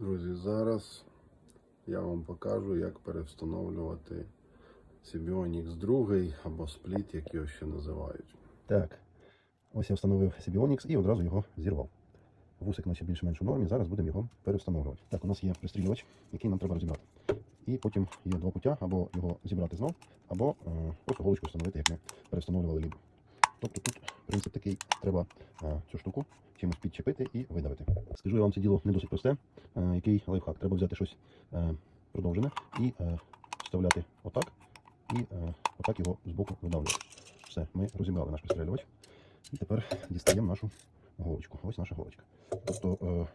Друзі, зараз я вам покажу, як перевстановлювати Sibionics 2 або спліт, як його ще називають. Так, ось я встановив Sibionics і одразу його зірвав. Вусик наче більш-менш у нормі, зараз будемо його перевстановлювати. Так, у нас є пристрілювач, який нам треба розібрати. І потім є два пуття, або його зібрати знов, або е, просто голочку встановити, як ми перевстановлювали лібу. Тобто тут принцип такий, треба е, цю штуку чимось підчепити і видавити. Скажу я вам, це діло не досить просте. Е, який лайфхак? Треба взяти щось е, продовжене і е, вставляти отак, і отак його збоку видавлювати. Все, ми розібрали наш пристрілювач. І тепер дістаємо нашу голочку. Ось наша голочка. Тобто е,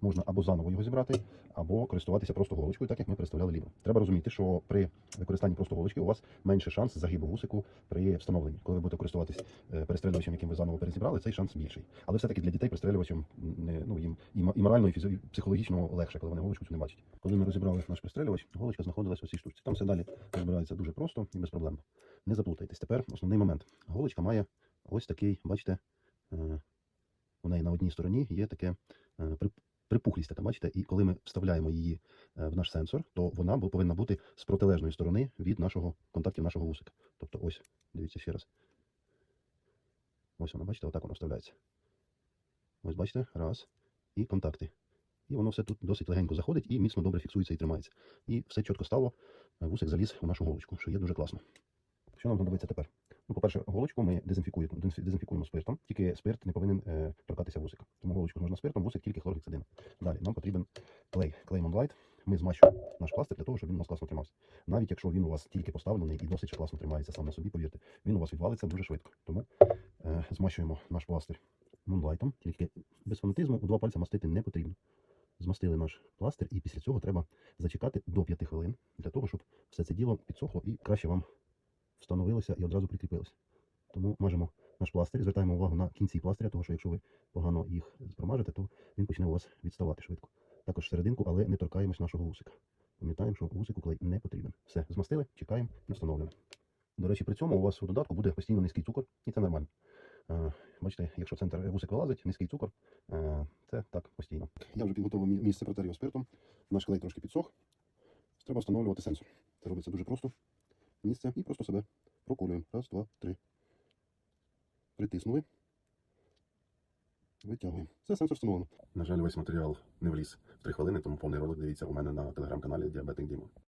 можна або заново його зібрати, або користуватися просто голочкою, так як ми представляли лібо. Треба розуміти, що при використанні просто голочки у вас менше шанс загибу вусику при встановленні. Коли ви будете користуватись е, перестрілювачем, яким ви заново перезібрали, цей шанс більший. Але все-таки для дітей перестрілювачем ну їм і, морально, і фізі- і психологічно легше, коли вони голочку цю не бачать. Коли ми розібрали наш перестрілювач, голочка знаходилась у цій штучці. Там все далі розбирається дуже просто і безпроблемно. Не заплутайтесь. Тепер основний момент. Голочка має ось такий, бачите, е, у неї на одній стороні є таке е, припухлість, така, бачите, і коли ми вставляємо її е, в наш сенсор, то вона повинна бути з протилежної сторони від нашого контактів нашого вусика. Тобто ось, дивіться ще раз. Ось вона, бачите, отак вона вставляється. Ось бачите, раз. І контакти. І воно все тут досить легенько заходить і міцно добре фіксується і тримається. І все чітко стало, вусик заліз у нашу голочку, що є дуже класно. Що нам знадобиться тепер? Ну, по-перше, голочку ми дезінфікуємо, дезінфі- дезінфікуємо спиртом, тільки спирт не повинен е, торкатися вусика. Тому голочку можна спиртом, вусик тільки хлоргексидин. Далі нам потрібен клей, клей Monlight. Ми змащуємо наш пластир для того, щоб він у нас класно тримався. Навіть якщо він у вас тільки поставлений і досить класно тримається сам на собі, повірте, він у вас відвалиться дуже швидко. Тому е, змащуємо наш пластир Moonlight, тільки без фанатизму у два пальця мастити не потрібно. Змастили наш пластир, і після цього треба зачекати до 5 хвилин для того, щоб все це діло підсохло і краще вам встановилося і одразу прикріпилося. Тому мажемо наш пластир звертаємо увагу на кінці пластиря, тому що якщо ви погано їх промажете, то він почне у вас відставати швидко. Також серединку, але не торкаємось нашого вусика. Пам'ятаємо, що вусику клей не потрібен. Все, змастили, чекаємо і встановлюємо. До речі, при цьому у вас у додатку буде постійно низький цукор, і це нормально. Е, Бачите, якщо центр вусик вилазить, низький цукор, е, це так постійно. Я вже підготував мі- місце протерів спиртом. Наш клей трошки підсох. Треба встановлювати сенсор. Це робиться дуже просто. Місце і просто себе проколюємо. Раз, два, три. Притиснули. Витягуємо. Це сенсор встановлено. На жаль, весь матеріал не вліз в три хвилини, тому повний ролик дивіться у мене на телеграм-каналі Діабетик Діма.